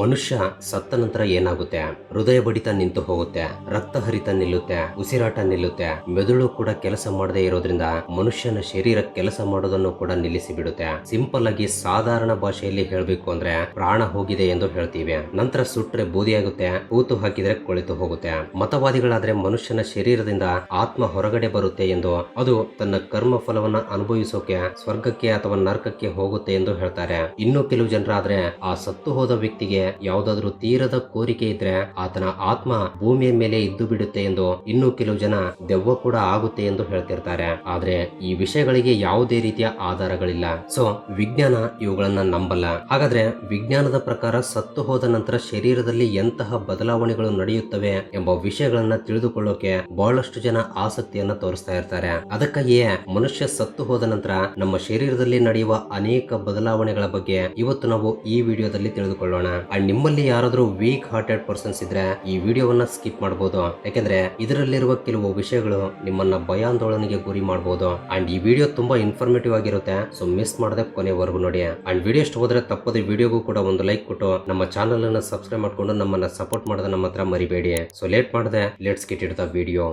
ಮನುಷ್ಯ ಸತ್ತ ನಂತರ ಏನಾಗುತ್ತೆ? ಹೃದಯ ಬಡಿತ ನಿಂತು ಹೋಗುತ್ತೆ, ರಕ್ತ ಹರಿತ ನಿಲ್ಲುತ್ತೆ, ಉಸಿರಾಟ ನಿಲ್ಲುತ್ತೆ, ಮೆದುಳು ಕೂಡ ಕೆಲಸ ಮಾಡದೇ ಇರೋದ್ರಿಂದ ಮನುಷ್ಯನ ಶರೀರ ಕೆಲಸ ಮಾಡೋದನ್ನು ಕೂಡ ನಿಲ್ಲಿಸಿ ಬಿಡುತ್ತೆ ಸಿಂಪಲ್ ಆಗಿ ಸಾಧಾರಣ ಭಾಷೆಯಲ್ಲಿ ಹೇಳಬೇಕು ಅಂದ್ರೆ ಪ್ರಾಣ ಹೋಗಿದೆ ಎಂದು ಹೇಳ್ತೀವಿ. ನಂತರ ಸುಟ್ರೆ ಬೂದಿಯಾಗುತ್ತೆ ಕೂತು ಹಾಕಿದ್ರೆ ಕೊಳೆತು ಹೋಗುತ್ತೆ. ಮತವಾದಿಗಳಾದ್ರೆ ಮನುಷ್ಯನ ಶರೀರದಿಂದ ಆತ್ಮ ಹೊರಗಡೆ ಬರುತ್ತೆ ಎಂದು, ಅದು ತನ್ನ ಕರ್ಮ ಫಲವನ್ನ ಅನುಭವಿಸೋಕೆ, ಸ್ವರ್ಗಕ್ಕೆ ಅಥವಾ ನರಕಕ್ಕೆ ಹೋಗುತ್ತೆ ಎಂದು ಹೇಳ್ತಾರೆ. ಇನ್ನು ಕೆಲವು ಜನರಾದ್ರೆ ಆ ಸತ್ತು ಹೋದ ವ್ಯಕ್ತಿಗೆ ಯಾವ್ದಾದ್ರು ತೀರದ ಕೋರಿಕೆ ಇದ್ರೆ ಆತನ ಆತ್ಮ ಭೂಮಿಯ ಮೇಲೆ ಇದ್ದು ಬಿಡುತ್ತೆ ಎಂದು ಇನ್ನು ಕೆಲವು ಜನ ದೆವ್ವ ಕೂಡ ಆಗುತ್ತೆ ಎಂದು ಹೇಳ್ತಿರ್ತಾರೆ. ಆದ್ರೆ ಈ ವಿಷಯಗಳಿಗೆ ಯಾವುದೇ ರೀತಿಯ ಆಧಾರಗಳಿಲ್ಲ. ಸೊ ವಿಜ್ಞಾನ ಇವುಗಳನ್ನ ನಂಬಲ್ಲ. ಹಾಗಾದ್ರೆ ವಿಜ್ಞಾನದ ಪ್ರಕಾರ ಸತ್ತು ಹೋದ ನಂತರ ಶರೀರದಲ್ಲಿ ಎಂತಹ ಬದಲಾವಣೆಗಳು ನಡೆಯುತ್ತವೆ ಎಂಬ ವಿಷಯಗಳನ್ನ ತಿಳಿದುಕೊಳ್ಳೋಕೆ ಬಹಳಷ್ಟು ಜನ ಆಸಕ್ತಿಯನ್ನ ತೋರಿಸ್ತಾ ಇರ್ತಾರೆ. ಅದಕ್ಕಾಗಿಯೇ ಮನುಷ್ಯ ಸತ್ತು ಹೋದ ನಂತರ ನಮ್ಮ ಶರೀರದಲ್ಲಿ ನಡೆಯುವ ಅನೇಕ ಬದಲಾವಣೆಗಳ ಬಗ್ಗೆ ಇವತ್ತು ನಾವು ಈ ವಿಡಿಯೋದಲ್ಲಿ ತಿಳಿದುಕೊಳ್ಳೋಣ. ಅಂಡ್ ನಿಮ್ಮಲ್ಲಿ ಯಾರಾದ್ರೂ ವೀಕ್ ಹಾರ್ಟೆಡ್ ಪರ್ಸನ್ಸ್ ಇದ್ರೆ ಈ ವಿಡಿಯೋವನ್ನ ಸ್ಕಿಪ್ ಮಾಡಬಹುದು ಯಾಕೆಂದ್ರೆ ಇದರಲ್ಲಿರುವ ಕೆಲವು ವಿಷಯಗಳು ನಿಮ್ಮನ್ನ ಭಯಾಂದೋಳನೆಗೆ ಗುರಿ ಮಾಡಬಹುದು ಅಂಡ್ ಈ ವಿಡಿಯೋ ತುಂಬಾ ಇನ್ಫಾರ್ಮೇಟಿವ್ ಆಗಿರುತ್ತೆ. ಸೊ ಮಿಸ್ ಮಾಡದೆ ಕೊನೆವರೆಗೂ ನೋಡಿ. ಅಂಡ್ ವಿಡಿಯೋ ಇಷ್ಟ ಹೋದ್ರೆ ತಪ್ಪದೆ ವಿಡಿಯೋಗೂ ಕೂಡ ಒಂದು ಲೈಕ್ ಕೊಟ್ಟು ನಮ್ಮ ಚಾನಲ್ ಅನ್ನ ಸಬ್ಸ್ಕ್ರೈಬ್ ಮಾಡ್ಕೊಂಡು ನಮ್ಮನ್ನ ಸಪೋರ್ಟ್ ಮಾಡೋದನ್ನ ನಮ್ಮ ಹತ್ರ ಮರಿಬೇಡಿ. ಸೊ ಲೇಟ್ ಮಾಡದೆ ಲೆಟ್ಸ್ ಗೆಟ್ ದ ವಿಡಿಯೋ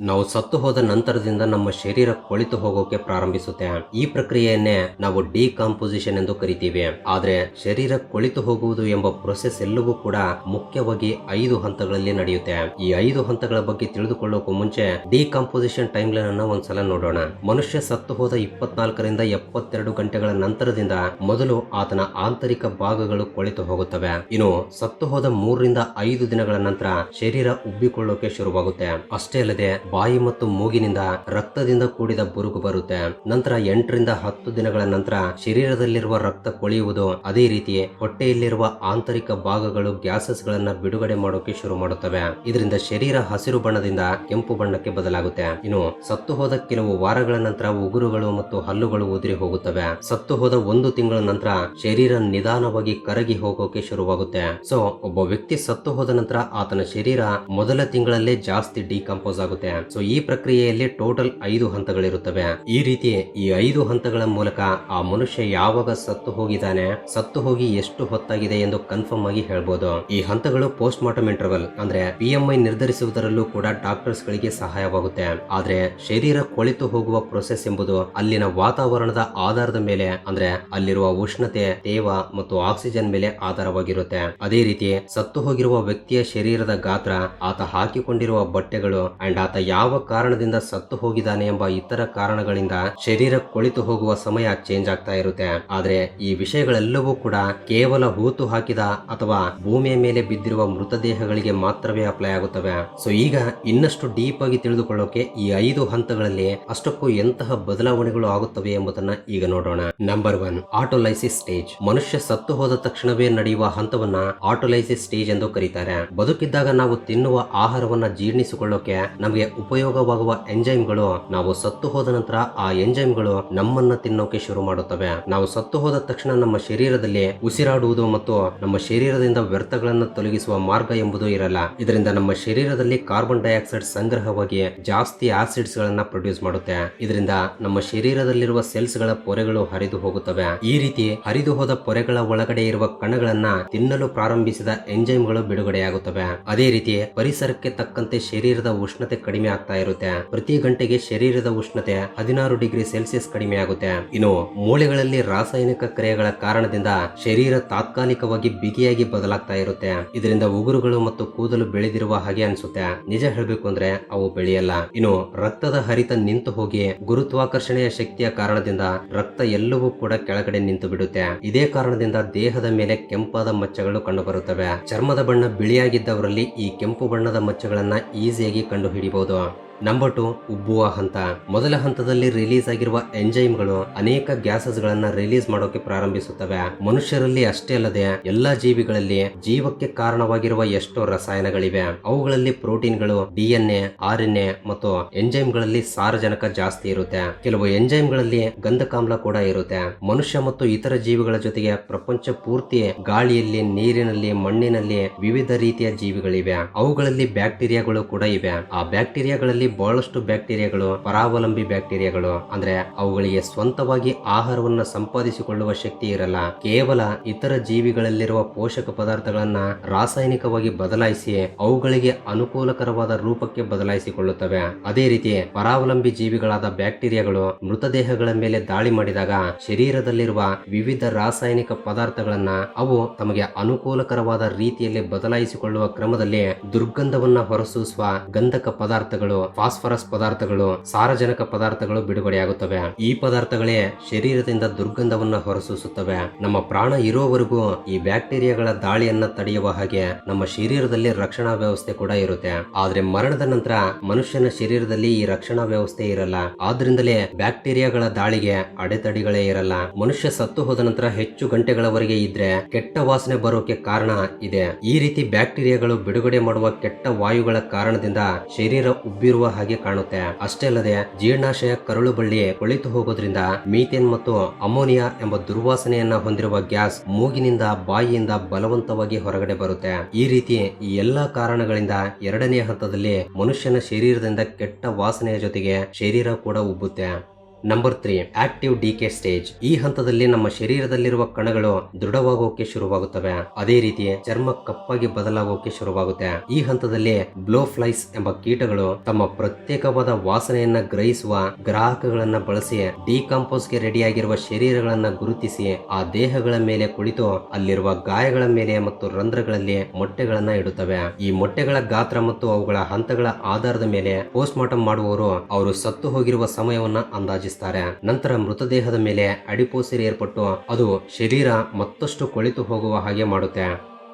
ನಾವು ಸತ್ತು ಹೋದ ನಂತರದಿಂದ ನಮ್ಮ ಶರೀರ ಕೊಳಿತು ಹೋಗೋಕೆ ಪ್ರಾರಂಭಿಸುತ್ತೆ. ಈ ಪ್ರಕ್ರಿಯೆಯನ್ನೇ ನಾವು ಡಿಕಾಂಪೋಸಿಷನ್ ಎಂದು ಕರಿತೀವಿ. ಆದ್ರೆ ಶರೀರ ಕೊಳಿತು ಹೋಗುವುದು ಎಂಬ ಪ್ರೊಸೆಸ್ ಎಲ್ಲವೂ ಕೂಡ ಮುಖ್ಯವಾಗಿ ಐದು ಹಂತಗಳಲ್ಲಿ ನಡೆಯುತ್ತೆ. ಈ ಐದು ಹಂತಗಳ ಬಗ್ಗೆ ತಿಳಿದುಕೊಳ್ಳೋಕು ಮುಂಚೆ ಡಿಕಾಂಪೋಸಿಷನ್ ಟೈಮ್ ಲೈನ್ ಅನ್ನ ಒಂದ್ಸಲ ನೋಡೋಣ. ಮನುಷ್ಯ ಸತ್ತು ಹೋದ ಇಪ್ಪತ್ನಾಲ್ಕರಿಂದ ಎಪ್ಪತ್ತೆರಡು ಗಂಟೆಗಳ ನಂತರದಿಂದ ಮೊದಲು ಆತನ ಆಂತರಿಕ ಭಾಗಗಳು ಕೊಳಿತು ಹೋಗುತ್ತವೆ. ಇನ್ನು ಸತ್ತು ಹೋದ ಮೂರರಿಂದ ಐದು ದಿನಗಳ ನಂತರ ಶರೀರ ಉಬ್ಬಿಕೊಳ್ಳೋಕೆ ಶುರುವಾಗುತ್ತೆ. ಅಷ್ಟೇ ಅಲ್ಲದೆ ಬಾಯಿ ಮತ್ತು ಮೂಗಿನಿಂದ ರಕ್ತದಿಂದ ಕೂಡಿದ ಬುರುಗು ಬರುತ್ತೆ. ನಂತರ ಎಂಟರಿಂದ ಹತ್ತು ದಿನಗಳ ನಂತರ ಶರೀರದಲ್ಲಿರುವ ರಕ್ತ ಕೊಳೆಯುವುದು ಅದೇ ರೀತಿ ಹೊಟ್ಟೆಯಲ್ಲಿರುವ ಆಂತರಿಕ ಭಾಗಗಳು ಗ್ಯಾಸಸ್ ಗಳನ್ನ ಬಿಡುಗಡೆ ಮಾಡೋಕೆ ಶುರು ಮಾಡುತ್ತವೆ. ಇದರಿಂದ ಶರೀರ ಹಸಿರು ಬಣ್ಣದಿಂದ ಕೆಂಪು ಬಣ್ಣಕ್ಕೆ ಬದಲಾಗುತ್ತೆ. ಇನ್ನು ಸತ್ತು ಹೋದ ಕೆಲವು ವಾರಗಳ ನಂತರ ಉಗುರುಗಳು ಮತ್ತು ಹಲ್ಲುಗಳು ಉದುರಿ ಹೋಗುತ್ತವೆ. ಸತ್ತು ಹೋದ ಒಂದು ತಿಂಗಳ ನಂತರ ಶರೀರ ನಿಧಾನವಾಗಿ ಕರಗಿ ಹೋಗೋಕೆ ಶುರುವಾಗುತ್ತೆ. ಸೊ, ಒಬ್ಬ ವ್ಯಕ್ತಿ ಸತ್ತು ಹೋದ ನಂತರ ಆತನ ಶರೀರ ಮೊದಲ ತಿಂಗಳಲ್ಲೇ ಜಾಸ್ತಿ ಡಿಕಂಪೋಸ್ ಆಗುತ್ತೆ. ಸೊ ಈ ಪ್ರಕ್ರಿಯೆಯಲ್ಲಿ ಟೋಟಲ್ ಐದು ಹಂತಗಳಿರುತ್ತವೆ. ಈ ರೀತಿ ಈ ಐದು ಹಂತಗಳ ಮೂಲಕ ಆ ಮನುಷ್ಯ ಯಾವಾಗ ಸತ್ತು ಹೋಗಿದ್ದಾನೆ, ಸತ್ತು ಹೋಗಿ ಎಷ್ಟು ಹೊತ್ತಾಗಿದೆ ಎಂದು ಕನ್ಫರ್ಮ್ ಆಗಿ ಹೇಳ್ಬೋದು. ಈ ಹಂತಗಳು ಪೋಸ್ಟ್ ಮಾರ್ಟಮ್ ಇಂಟರ್ವಲ್ ಅಂದ್ರೆ ಪಿ ಎಂ ಐ ನಿರ್ಧರಿಸುವುದರಲ್ಲೂ ಕೂಡ ಡಾಕ್ಟರ್ಸ್ ಗಳಿಗೆ ಸಹಾಯವಾಗುತ್ತೆ. ಆದ್ರೆ ಶರೀರ ಕೊಳಿತು ಹೋಗುವ ಪ್ರೊಸೆಸ್ ಎಂಬುದು ಅಲ್ಲಿನ ವಾತಾವರಣದ ಆಧಾರದ ಮೇಲೆ ಅಂದ್ರೆ ಅಲ್ಲಿರುವ ಉಷ್ಣತೆ, ತೇವ ಮತ್ತು ಆಕ್ಸಿಜನ್ ಮೇಲೆ ಆಧಾರವಾಗಿರುತ್ತೆ. ಅದೇ ರೀತಿ ಸತ್ತು ಹೋಗಿರುವ ವ್ಯಕ್ತಿಯ ಶರೀರದ ಗಾತ್ರ, ಆತ ಹಾಕಿಕೊಂಡಿರುವ ಬಟ್ಟೆಗಳು ಅಂಡ್ ಆತ ಯಾವ ಕಾರಣದಿಂದ ಸತ್ತು ಹೋಗಿದ್ದಾನೆ ಎಂಬ ಇತರ ಕಾರಣಗಳಿಂದ ಶರೀರ ಕೊಳಿತು ಹೋಗುವ ಸಮಯ ಚೇಂಜ್ ಆಗ್ತಾ ಇರುತ್ತೆ. ಆದ್ರೆ ಈ ವಿಷಯಗಳೆಲ್ಲವೂ ಕೂಡ ಕೇವಲ ಹೂತು ಹಾಕಿದ ಅಥವಾ ಭೂಮಿಯ ಮೇಲೆ ಬಿದ್ದಿರುವ ಮೃತದೇಹಗಳಿಗೆ ಮಾತ್ರವೇ ಅಪ್ಲೈ ಆಗುತ್ತವೆ. ಸೊ ಈಗ ಇನ್ನಷ್ಟು ಡೀಪ್ ಆಗಿ ತಿಳಿದುಕೊಳ್ಳೋಕೆ ಈ ಐದು ಹಂತಗಳಲ್ಲಿ ಅಷ್ಟಕ್ಕೂ ಎಂತಹ ಬದಲಾವಣೆಗಳು ಆಗುತ್ತವೆ ಎಂಬುದನ್ನ ಈಗ ನೋಡೋಣ. ನಂಬರ್ ಒನ್ ಆಟೋಲೈಸಿಸ್ ಸ್ಟೇಜ್ ಮನುಷ್ಯ ಸತ್ತು ಹೋದ ತಕ್ಷಣವೇ ನಡೆಯುವ ಹಂತವನ್ನ ಆಟೋಲೈಸಿಸ್ ಸ್ಟೇಜ್ ಎಂದು ಕರೀತಾರೆ. ಬದುಕಿದ್ದಾಗ ನಾವು ತಿನ್ನುವ ಆಹಾರವನ್ನ ಜೀರ್ಣಿಸಿಕೊಳ್ಳೋಕೆ ನಮಗೆ ಉಪಯೋಗವಾಗುವ ಎಂಜೈಮ್ಗಳು ನಾವು ಸತ್ತು ಹೋದ ನಂತರ ಆ ಎಂಜೈಮ್ಗಳು ನಮ್ಮನ್ನ ತಿನ್ನೋಕೆ ಶುರು ಮಾಡುತ್ತವೆ. ನಾವು ಸತ್ತು ಹೋದ ತಕ್ಷಣ ನಮ್ಮ ಶರೀರದಲ್ಲಿ ಉಸಿರಾಡುವುದು ಮತ್ತು ನಮ್ಮ ಶರೀರದಿಂದ ವ್ಯರ್ಥಗಳನ್ನ ತೊಲಗಿಸುವ ಮಾರ್ಗ ಎಂಬುದು ಇರಲ್ಲ. ಇದರಿಂದ ನಮ್ಮ ಶರೀರದಲ್ಲಿ ಕಾರ್ಬನ್ ಡೈಆಕ್ಸೈಡ್ ಸಂಗ್ರಹವಾಗಿ ಜಾಸ್ತಿ ಆಸಿಡ್ಸ್ ಗಳನ್ನ ಪ್ರೊಡ್ಯೂಸ್ ಮಾಡುತ್ತೆ. ಇದರಿಂದ ನಮ್ಮ ಶರೀರದಲ್ಲಿರುವ ಸೆಲ್ಸ್ಗಳ ಪೊರೆಗಳು ಹರಿದು ಹೋಗುತ್ತವೆ. ಈ ರೀತಿ ಹರಿದು ಹೋದ ಪೊರೆಗಳ ಒಳಗಡೆ ಇರುವ ಕಣಗಳನ್ನ ತಿನ್ನಲು ಪ್ರಾರಂಭಿಸಿದ ಎಂಜೈಮ್ಗಳು ಬಿಡುಗಡೆಯಾಗುತ್ತವೆ. ಅದೇ ರೀತಿ ಪರಿಸರಕ್ಕೆ ತಕ್ಕಂತೆ ಶರೀರದ ಉಷ್ಣತೆ ಕಡಿಮೆ ಆಗ್ತಾ ಇರುತ್ತೆ. ಪ್ರತಿ ಗಂಟೆಗೆ ಶರೀರದ ಉಷ್ಣತೆ ಹದಿನಾರು ಡಿಗ್ರಿ ಸೆಲ್ಸಿಯಸ್ ಕಡಿಮೆ ಆಗುತ್ತೆ. ಇನ್ನು ಮೂಳೆಗಳಲ್ಲಿ ರಾಸಾಯನಿಕ ಕ್ರಿಯೆಗಳ ಕಾರಣದಿಂದ ಶರೀರ ತಾತ್ಕಾಲಿಕವಾಗಿ ಬಿಗಿಯಾಗಿ ಬದಲಾಗ್ತಾ ಇರುತ್ತೆ. ಇದರಿಂದ ಉಗುರುಗಳು ಮತ್ತು ಕೂದಲು ಬೆಳೆದಿರುವ ಹಾಗೆ ಅನ್ಸುತ್ತೆ. ನಿಜ ಹೇಳಬೇಕು ಅಂದ್ರೆ ಅವು ಬೆಳೆಯಲ್ಲ. ಇನ್ನು ರಕ್ತದ ಹರಿತ ನಿಂತು ಹೋಗಿ ಗುರುತ್ವಾಕರ್ಷಣೆಯ ಶಕ್ತಿಯ ಕಾರಣದಿಂದ ರಕ್ತ ಎಲ್ಲವೂ ಕೂಡ ಕೆಳಗಡೆ ನಿಂತು ಬಿಡುತ್ತೆ. ಇದೇ ಕಾರಣದಿಂದ ದೇಹದ ಮೇಲೆ ಕೆಂಪಾದ ಮಚ್ಚಗಳು ಕಂಡುಬರುತ್ತವೆ. ಚರ್ಮದ ಬಣ್ಣ ಬಿಳಿಯಾಗಿದ್ದವರಲ್ಲಿ ಈ ಕೆಂಪು ಬಣ್ಣದ ಮಚ್ಚಗಳನ್ನ ಈಸಿಯಾಗಿ ಕಂಡು ಹಿಡಿಬಹುದು doang. ನಂಬರ್ ಟು ಉಬ್ಬುವ ಹಂತ. ಮೊದಲ ಹಂತದಲ್ಲಿ ರಿಲೀಸ್ ಆಗಿರುವ ಎಂಜೈಮ್ಗಳು ಅನೇಕ ಗ್ಯಾಸಸ್ ಗಳನ್ನ ರಿಲೀಸ್ ಮಾಡೋಕೆ ಪ್ರಾರಂಭಿಸುತ್ತವೆ. ಮನುಷ್ಯರಲ್ಲಿ ಅಷ್ಟೇ ಅಲ್ಲದೆ ಎಲ್ಲಾ ಜೀವಿಗಳಲ್ಲಿ ಜೀವಕ್ಕೆ ಕಾರಣವಾಗಿರುವ ಎಷ್ಟೋ ರಸಾಯನಗಳಿವೆ. ಅವುಗಳಲ್ಲಿ ಪ್ರೋಟೀನ್ಗಳು ಡಿಎನ್ಎ ಆರ್ ಎನ್ ಎ ಮತ್ತು ಎಂಜೈಮ್ಗಳಲ್ಲಿ ಸಾರಜನಕ ಜಾಸ್ತಿ ಇರುತ್ತೆ. ಕೆಲವು ಎಂಜೈಮ್ಗಳಲ್ಲಿ ಗಂಧಕಾಮ್ಲ ಕೂಡ ಇರುತ್ತೆ. ಮನುಷ್ಯ ಮತ್ತು ಇತರ ಜೀವಿಗಳ ಜೊತೆಗೆ ಪ್ರಪಂಚ ಪೂರ್ತಿ ಗಾಳಿಯಲ್ಲಿ, ನೀರಿನಲ್ಲಿ, ಮಣ್ಣಿನಲ್ಲಿ ವಿವಿಧ ರೀತಿಯ ಜೀವಿಗಳಿವೆ. ಅವುಗಳಲ್ಲಿ ಬ್ಯಾಕ್ಟೀರಿಯಾಗಳು ಕೂಡ ಇವೆ. ಆ ಬ್ಯಾಕ್ಟೀರಿಯಾಗಳಲ್ಲಿ ಬಹಳಷ್ಟು ಬ್ಯಾಕ್ಟೀರಿಯಾಗಳು, ಪರಾವಲಂಬಿ ಬ್ಯಾಕ್ಟೀರಿಯಾಗಳು, ಅಂದ್ರೆ ಅವುಗಳಿಗೆ ಸ್ವಂತವಾಗಿ ಆಹಾರವನ್ನು ಸಂಪಾದಿಸಿಕೊಳ್ಳುವ ಶಕ್ತಿ ಇರಲ್ಲ. ಕೇವಲ ಇತರ ಜೀವಿಗಳಲ್ಲಿರುವ ಪೋಷಕ ಪದಾರ್ಥಗಳನ್ನ ರಾಸಾಯನಿಕವಾಗಿ ಬದಲಾಯಿಸಿ ಅವುಗಳಿಗೆ ಅನುಕೂಲಕರವಾದ ರೂಪಕ್ಕೆ ಬದಲಾಯಿಸಿಕೊಳ್ಳುತ್ತವೆ. ಅದೇ ರೀತಿ ಪರಾವಲಂಬಿ ಜೀವಿಗಳಾದ ಬ್ಯಾಕ್ಟೀರಿಯಾಗಳು ಮೃತದೇಹಗಳ ಮೇಲೆ ದಾಳಿ ಮಾಡಿದಾಗ ಶರೀರದಲ್ಲಿರುವ ವಿವಿಧ ರಾಸಾಯನಿಕ ಪದಾರ್ಥಗಳನ್ನ ಅವು ತಮಗೆ ಅನುಕೂಲಕರವಾದ ರೀತಿಯಲ್ಲಿ ಬದಲಾಯಿಸಿಕೊಳ್ಳುವ ಕ್ರಮದಲ್ಲಿ ದುರ್ಗಂಧವನ್ನ ಹೊರಸೂಸುವ ಗಂಧಕ ಪದಾರ್ಥಗಳು ಫಾಸ್ಫರಸ್ ಪದಾರ್ಥಗಳು, ಸಾರಜನಕ ಪದಾರ್ಥಗಳು ಬಿಡುಗಡೆಯಾಗುತ್ತವೆ. ಈ ಪದಾರ್ಥಗಳೇ ಶರೀರದಿಂದ ದುರ್ಗಂಧವನ್ನ ಹೊರಸೂಸುತ್ತವೆ. ನಮ್ಮ ಪ್ರಾಣ ಇರುವವರೆಗೂ ಈ ಬ್ಯಾಕ್ಟೀರಿಯಾಗಳ ದಾಳಿಯನ್ನ ತಡೆಯುವ ಹಾಗೆ ನಮ್ಮ ಶರೀರದಲ್ಲಿ ರಕ್ಷಣಾ ವ್ಯವಸ್ಥೆ ಕೂಡ ಇರುತ್ತೆ. ಆದ್ರೆ ಮರಣದ ನಂತರ ಮನುಷ್ಯನ ಶರೀರದಲ್ಲಿ ಈ ರಕ್ಷಣಾ ವ್ಯವಸ್ಥೆ ಇರಲ್ಲ. ಆದ್ರಿಂದಲೇ ಬ್ಯಾಕ್ಟೀರಿಯಾಗಳ ದಾಳಿಗೆ ಅಡೆತಡೆಗಳೇ ಇರಲ್ಲ. ಮನುಷ್ಯ ಸತ್ತು ಹೋದ ನಂತರ ಹೆಚ್ಚು ಗಂಟೆಗಳವರೆಗೆ ಇದ್ರೆ ಕೆಟ್ಟ ವಾಸನೆ ಬರೋಕೆ ಕಾರಣ ಇದೆ. ಈ ರೀತಿ ಬ್ಯಾಕ್ಟೀರಿಯಾಗಳು ಬಿಡುಗಡೆ ಮಾಡುವ ಕೆಟ್ಟ ವಾಯುಗಳ ಕಾರಣದಿಂದ ಶರೀರ ಉಬ್ಬಿರುವ ಹಾಗೆ ಕಾಣುತ್ತೆ. ಅಷ್ಟೇ ಅಲ್ಲದೆ ಜೀರ್ಣಾಶಯ ಕರುಳು ಬಳ್ಳಿ ಕೊಳಿತು ಹೋಗೋದ್ರಿಂದ ಮೀಥೇನ್ ಮತ್ತು ಅಮೋನಿಯಾ ಎಂಬ ದುರ್ವಾಸನೆಯನ್ನ ಹೊಂದಿರುವ ಗ್ಯಾಸ್ ಮೂಗಿನಿಂದ ಬಾಯಿಯಿಂದ ಬಲವಂತವಾಗಿ ಹೊರಗಡೆ ಬರುತ್ತೆ. ಈ ರೀತಿ ಈ ಎಲ್ಲಾ ಕಾರಣಗಳಿಂದ ಎರಡನೇ ಹಂತದಲ್ಲಿ ಮನುಷ್ಯನ ಶರೀರದಿಂದ ಕೆಟ್ಟ ವಾಸನೆಯ ಜೊತೆಗೆ ಶರೀರ ಕೂಡ ಉಬ್ಬುತ್ತೆ. Number three active decay stage ಈ ಹಂತದಲ್ಲಿ ನಮ್ಮ ಶರೀರದಲ್ಲಿರುವ ಕಣಗಳು ದೃಢವಾಗೋಕೆ ಶುರುವಾಗುತ್ತವೆ. ಅದೇ ರೀತಿ ಚರ್ಮ ಕಪ್ಪಾಗಿ ಬದಲಾಗೋಕೆ ಶುರುವಾಗುತ್ತೆ. ಈ ಹಂತದಲ್ಲಿ ಬ್ಲೋ ಫ್ಲೈಸ್ ಎಂಬ ಕೀಟಗಳು ತಮ್ಮ ಪ್ರತ್ಯೇಕವಾದ ವಾಸನೆಯನ್ನ ಗ್ರಹಿಸುವ ಗ್ರಾಹಕಗಳನ್ನ ಬಳಸಿ ಡಿಕಾಂಪೋಸ್ಗೆ ರೆಡಿಯಾಗಿರುವ ಶರೀರಗಳನ್ನ ಗುರುತಿಸಿ ಆ ದೇಹಗಳ ಮೇಲೆ ಕುಳಿತು ಅಲ್ಲಿರುವ ಗಾಯಗಳ ಮೇಲೆ ಮತ್ತು ರಂಧ್ರಗಳಲ್ಲಿ ಮೊಟ್ಟೆಗಳನ್ನ ಇಡುತ್ತವೆ. ಈ ಮೊಟ್ಟೆಗಳ ಗಾತ್ರ ಮತ್ತು ಅವುಗಳ ಹಂತಗಳ ಆಧಾರದ ಮೇಲೆ ಪೋಸ್ಟ್ ಮಾರ್ಟಮ್ ಮಾಡುವವರು ಅವರು ಸತ್ತು ಹೋಗಿರುವ ಸಮಯವನ್ನ ಅಂದಾಜಿಸುತ್ತಾರೆ ನಂತರ ಮೃತದೇಹದ ಮೇಲೆ ಅಡಿಪೋಸಿರಿ ಏರ್ಪಟ್ಟು ಅದು ಶರೀರ ಮತ್ತಷ್ಟು ಕೊಳಿತು ಹೋಗುವ ಹಾಗೆ ಮಾಡುತ್ತೆ.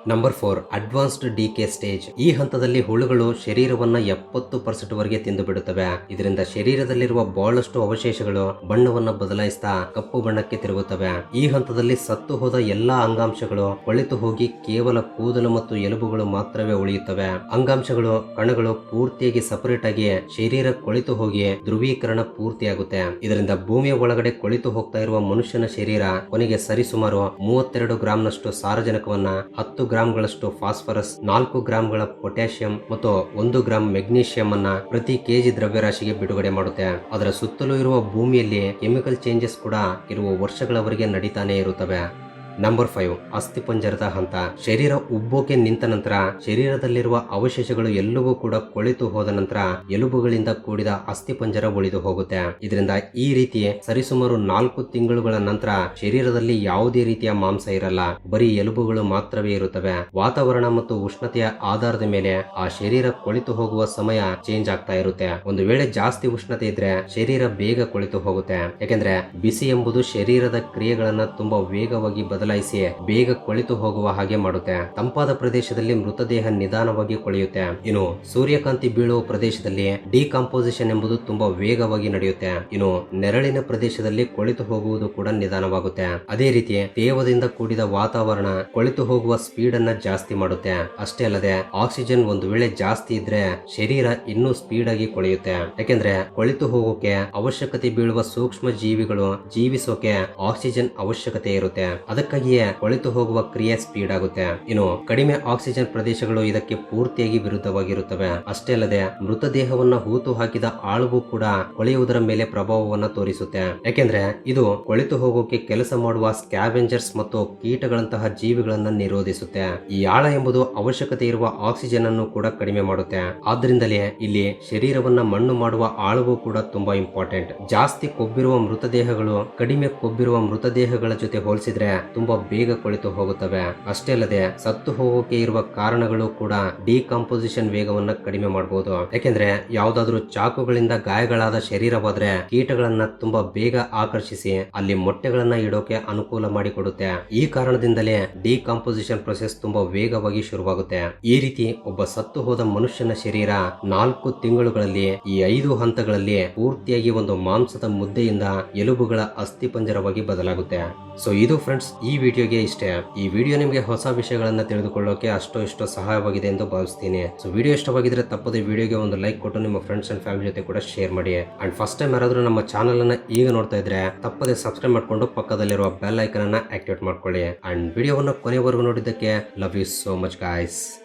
Number four advanced decay stage ಈ ಹಂತದಲ್ಲಿ ಹುಳುಗಳು ಶರೀರವನ್ನ ಎಪ್ಪತ್ತು ಪರ್ಸೆಂಟ್ ವರೆಗೆ ತಿಂದು ಬಿಡುತ್ತವೆ. ಇದರಿಂದ ಶರೀರದಲ್ಲಿರುವ ಬಹಳಷ್ಟು ಅವಶೇಷಗಳು ಬಣ್ಣವನ್ನ ಬದಲಾಯಿಸ್ತಾ ಕಪ್ಪು ಬಣ್ಣಕ್ಕೆ ತಿರುಗುತ್ತವೆ. ಈ ಹಂತದಲ್ಲಿ ಸತ್ತು ಹೋದ ಎಲ್ಲಾ ಅಂಗಾಂಶಗಳು ಕೊಳೆತು ಹೋಗಿ ಕೇವಲ ಕೂದಲು ಮತ್ತು ಎಲುಬುಗಳು ಮಾತ್ರವೇ ಉಳಿಯುತ್ತವೆ. ಅಂಗಾಂಶಗಳು, ಕಣಗಳು ಪೂರ್ತಿಯಾಗಿ ಸಪರೇಟ್ ಆಗಿ ಶರೀರ ಕೊಳಿತು ಹೋಗಿ ಧ್ರುವೀಕರಣ ಪೂರ್ತಿಯಾಗುತ್ತೆ. ಇದರಿಂದ ಭೂಮಿಯ ಒಳಗಡೆ ಕೊಳಿತು ಹೋಗ್ತಾ ಇರುವ ಮನುಷ್ಯನ ಶರೀರ ಕೊನೆಗೆ ಸರಿಸುಮಾರು ಮೂವತ್ತೆರಡು ಗ್ರಾಂನಷ್ಟು ಸಾರಜನಕವನ್ನ ಹತ್ತು ಗ್ರಾಂಗಳಷ್ಟು ಫಾಸ್ಫರಸ್, ನಾಲ್ಕು ಗ್ರಾಂಗಳ ಪೊಟ್ಯಾಷಿಯಂ ಮತ್ತು ಒಂದು ಗ್ರಾಂ ಮೆಗ್ನೀಷಿಯಂ ಅನ್ನ ಪ್ರತಿ ಕೆಜಿ ದ್ರವ್ಯರಾಶಿಗೆ ಬಿಡುಗಡೆ ಮಾಡುತ್ತೆ. ಅದರ ಸುತ್ತಲೂ ಇರುವ ಭೂಮಿಯಲ್ಲಿ ಕೆಮಿಕಲ್ ಚೇಂಜಸ್ ಕೂಡ ಇರುವ ವರ್ಷಗಳವರೆಗೆ ನಡೀತಾನೆ ಇರುತ್ತವೆ. ನಂಬರ್ ಫೈವ್ ಅಸ್ಥಿಪಂಜರದ ಹಂತ. ಶರೀರ ಉಬ್ಬೋಕೆ ನಿಂತ ನಂತರ, ಶರೀರದಲ್ಲಿರುವ ಅವಶೇಷಗಳು ಎಲ್ಲವೂ ಕೂಡ ಕೊಳೆತು ಹೋದ ನಂತರ, ಎಲುಬುಗಳಿಂದ ಕೂಡಿದ ಅಸ್ಥಿಪಂಜರ ಉಳಿದು ಹೋಗುತ್ತೆ. ಇದರಿಂದ ಈ ರೀತಿ ಸರಿಸುಮಾರು ನಾಲ್ಕು ತಿಂಗಳುಗಳ ನಂತರ ಶರೀರದಲ್ಲಿ ಯಾವುದೇ ರೀತಿಯ ಮಾಂಸ ಇರಲ್ಲ. ಬರೀ ಎಲುಬುಗಳು ಮಾತ್ರವೇ ಇರುತ್ತವೆ. ವಾತಾವರಣ ಮತ್ತು ಉಷ್ಣತೆಯ ಆಧಾರದ ಮೇಲೆ ಆ ಶರೀರ ಕೊಳಿತು ಹೋಗುವ ಸಮಯ ಚೇಂಜ್ ಆಗ್ತಾ ಇರುತ್ತೆ. ಒಂದು ವೇಳೆ ಜಾಸ್ತಿ ಉಷ್ಣತೆ ಇದ್ರೆ ಶರೀರ ಬೇಗ ಕೊಳಿತು ಹೋಗುತ್ತೆ. ಯಾಕೆಂದ್ರೆ ಬಿಸಿ ಎಂಬುದು ಶರೀರದ ಕ್ರಿಯೆಗಳನ್ನ ತುಂಬಾ ವೇಗವಾಗಿ ಬದಲಾಯಿಸಿ ಬೇಗ ಕೊಳಿತು ಹೋಗುವ ಹಾಗೆ ಮಾಡುತ್ತೆ. ತಂಪಾದ ಪ್ರದೇಶದಲ್ಲಿ ಮೃತದೇಹ ನಿಧಾನವಾಗಿ ಕೊಳೆಯುತ್ತೆ. ಇನ್ನು ಸೂರ್ಯಕಾಂತಿ ಬೀಳುವ ಪ್ರದೇಶದಲ್ಲಿ ಡಿಕಾಂಪೋಸಿಷನ್ ಎಂಬುದು ತುಂಬಾ ವೇಗವಾಗಿ ನಡೆಯುತ್ತೆ. ಇನ್ನು ನೆರಳಿನ ಪ್ರದೇಶದಲ್ಲಿ ಕೊಳಿತು ಹೋಗುವುದು ಕೂಡ ನಿಧಾನವಾಗುತ್ತೆ. ಅದೇ ರೀತಿ ತೇವದಿಂದ ಕೂಡಿದ ವಾತಾವರಣ ಕೊಳಿತು ಹೋಗುವ ಸ್ಪೀಡ್ ಅನ್ನ ಜಾಸ್ತಿ ಮಾಡುತ್ತೆ. ಅಷ್ಟೇ ಅಲ್ಲದೆ ಆಕ್ಸಿಜನ್ ಒಂದು ವೇಳೆ ಜಾಸ್ತಿ ಇದ್ರೆ ಶರೀರ ಇನ್ನೂ ಸ್ಪೀಡ್ ಆಗಿ ಕೊಳೆಯುತ್ತೆ. ಯಾಕೆಂದ್ರೆ ಕೊಳಿತು ಹೋಗೋಕೆ ಅವಶ್ಯಕತೆ ಬೀಳುವ ಸೂಕ್ಷ್ಮ ಜೀವಿಗಳು ಜೀವಿಸೋಕೆ ಆಕ್ಸಿಜನ್ ಅವಶ್ಯಕತೆ ಇರುತ್ತೆ. ಅದಕ್ಕಾಗಿಯೇ ಕೊಳೆತು ಹೋಗುವ ಕ್ರಿಯೆ ಸ್ಪೀಡ್ ಆಗುತ್ತೆ. ಇನ್ನು ಕಡಿಮೆ ಆಕ್ಸಿಜನ್ ಪ್ರದೇಶಗಳು ಇದಕ್ಕೆ ಪೂರ್ತಿಯಾಗಿ ವಿರುದ್ಧವಾಗಿರುತ್ತವೆ. ಅಷ್ಟೇ ಅಲ್ಲದೆ ಮೃತದೇಹವನ್ನ ಹೂತು ಹಾಕಿದ ಆಳುವು ಕೂಡ ಕೊಳೆಯುವುದರ ಮೇಲೆ ಪ್ರಭಾವವನ್ನು ತೋರಿಸುತ್ತೆ. ಯಾಕೆಂದ್ರೆ ಇದು ಕೊಳಿತು ಹೋಗೋಕೆ ಕೆಲಸ ಮಾಡುವ ಸ್ಕ್ಯಾವೆಂಜರ್ಸ್ ಮತ್ತು ಕೀಟಗಳಂತಹ ಜೀವಿಗಳನ್ನ ನಿರೋಧಿಸುತ್ತೆ. ಈ ಆಳ ಎಂಬುದು ಅವಶ್ಯಕತೆ ಇರುವ ಆಕ್ಸಿಜನ್ ಅನ್ನು ಕೂಡ ಕಡಿಮೆ ಮಾಡುತ್ತೆ. ಆದ್ರಿಂದಲೇ ಇಲ್ಲಿ ಶರೀರವನ್ನ ಮಣ್ಣು ಮಾಡುವ ಆಳವು ಕೂಡ ತುಂಬಾ ಇಂಪಾರ್ಟೆಂಟ್ ಜಾಸ್ತಿ ಕೊಬ್ಬಿರುವ ಮೃತದೇಹಗಳು ಕಡಿಮೆ ಕೊಬ್ಬಿರುವ ಮೃತದೇಹಗಳ ಜೊತೆ ಹೋಲಿಸಿದ್ರೆ ತುಂಬಾ ಬೇಗ ಕೊಳೆತು ಹೋಗುತ್ತವೆ. ಅಷ್ಟೇ ಅಲ್ಲದೆ ಸತ್ತು ಹೋಗೋಕೆ ಇರುವ ಕಾರಣಗಳು ಕೂಡ ಡಿಕಾಂಪೋಸಿಷನ್ ವೇಗವನ್ನ ಕಡಿಮೆ ಮಾಡಬಹುದು ಯಾಕೆಂದ್ರೆ ಯಾವ್ದಾದ್ರು ಚಾಕುಗಳಿಂದ ಗಾಯಗಳಾದ ಶರೀರವಾದ್ರೆ ಕೀಟಗಳನ್ನ ತುಂಬಾ ಬೇಗ ಆಕರ್ಷಿಸಿ ಅಲ್ಲಿ ಮೊಟ್ಟೆಗಳನ್ನ ಇಡೋಕೆ ಅನುಕೂಲ ಮಾಡಿಕೊಡುತ್ತೆ. ಈ ಕಾರಣದಿಂದಲೇ ಡಿಕಾಂಪೋಸಿಷನ್ ಪ್ರೊಸೆಸ್ ತುಂಬಾ ವೇಗವಾಗಿ ಶುರುವಾಗುತ್ತೆ. ಈ ರೀತಿ ಒಬ್ಬ ಸತ್ತು ಹೋದ ಮನುಷ್ಯನ ಶರೀರ ನಾಲ್ಕು ತಿಂಗಳುಗಳಲ್ಲಿ ಈ ಐದು ಹಂತಗಳಲ್ಲಿ ಪೂರ್ತಿಯಾಗಿ ಒಂದು ಮಾಂಸದ ಮುದ್ದೆಯಿಂದ ಎಲುಬುಗಳ ಅಸ್ಥಿಪಂಜರವಾಗಿ ಬದಲಾಗುತ್ತೆ. ಸೊ ಇದು ಫ್ರೆಂಡ್ಸ್ ಈ ವಿಡಿಯೋಗೆ ಇಷ್ಟೇ. ಈ ವಿಡಿಯೋ ನಿಮಗೆ ಹೊಸ ವಿಷಯಗಳನ್ನು ತಿಳಿದುಕೊಳ್ಳೋಕೆ ಅಷ್ಟೋ ಇಷ್ಟೋ ಸಹಾಯವಾಗಿದೆ ಎಂದು ಭಾವಿಸ್ತೀನಿ. ಸೊ ವಿಡಿಯೋ ಇಷ್ಟವಾಗಿದ್ರೆ ತಪ್ಪದೆ ವಿಡಿಯೋಗೆ ಒಂದು ಲೈಕ್ ಕೊಟ್ಟು ನಿಮ್ಮ ಫ್ರೆಂಡ್ಸ್ ಅಂಡ್ ಫ್ಯಾಮಿಲಿ ಜೊತೆ ಕೂಡ ಶೇರ್ ಮಾಡಿ. ಅಂಡ್ ಫಸ್ಟ್ ಟೈಮ್ ಯಾರಾದರೂ ನಮ್ಮ ಚಾನಲ್ ಅನ್ನ ಈಗ ನೋಡ್ತಾ ಇದ್ರೆ, ತಪ್ಪದೆ ಸಬ್ಸ್ಕ್ರೈಬ್ ಮಾಡ್ಕೊಂಡು ಪಕ್ಕದಲ್ಲಿರುವ ಬೆಲ್ ಐಕನ್ ಅನ್ನ ಆಕ್ಟಿವೇಟ್ ಮಾಡ್ಕೊಳ್ಳಿ. ಅಂಡ್ ವಿಡಿಯೋವನ್ನು ಕೊನೆವರೆಗೂ ನೋಡಿದ್ದಕ್ಕೆ love you so much guys